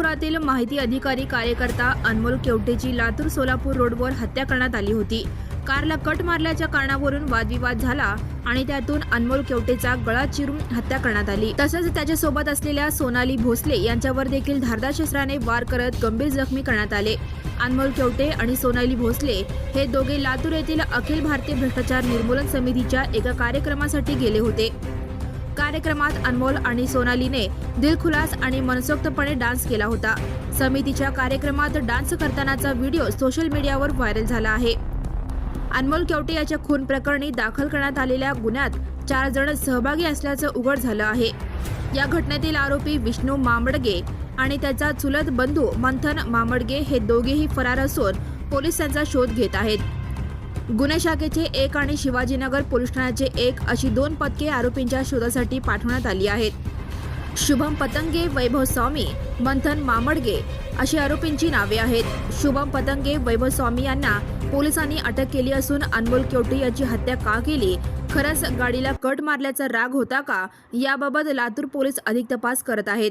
सोलापुरातील माहिती अधिकारी कार्यकर्ता अनमोल केवटेची लातूर सोलापूर रोडवर हत्या करण्यात आली होती. कारला कट मारल्याच्या कारणावरून वादविवाद झाला आणि त्यातून अनमोल केवटेचा गळा चिरून हत्या करण्यात आली. तसंच त्याच्यासोबत असलेल्या सोनाली भोसले यांच्यावर देखील धारदार शस्त्राने वार करत गंभीर जखमी करण्यात आले. अनमोल केवटे आणि सोनाली भोसले हे दोघे लातूर येथील अखिल भारतीय भ्रष्टाचार निर्मूलन समितीच्या एका कार्यक्रमासाठी गेले होते. कार्यक्रमात अनमोल आणि सोनालीने दिलखुलास आणि मनसोक्तपणे डान्स केला होता. समितीच्या कार्यक्रमात डान्स करतानाचा व्हिडिओ सोशल मीडियावर व्हायरल झाला आहे. अनमोल केवटे याच्या खून प्रकरणी दाखल करण्यात आलेल्या गुन्ह्यात चार जण सहभागी असल्याचं उघड झालं आहे. या घटनेतील आरोपी विष्णू मामडगे आणि त्याचा चुलत बंधू मंथन मामडगे हे दोघेही फरार असून पोलीस त्यांचा शोध घेत आहेत. गुन्हे शाखेचे एक आणि शिवाजीनगर पोलीस ठाण्याचे एक अशी दोन पथके आरोपींच्या शोधासाठी पाठवण्यात आली आहेत. शुभम पतंगे वैभव स्वामी मंथन मामडगे अशी आरोपींची नावे आहेत. शुभम पतंगे वैभव स्वामी यांना पोलिसांनी अटक केली असून अनमोल केवटे याची हत्या का केली? खरंच गाडीला कट मारल्याचा राग होता का? याबाबत लातूर पोलीस अधिक तपास करत आहेत.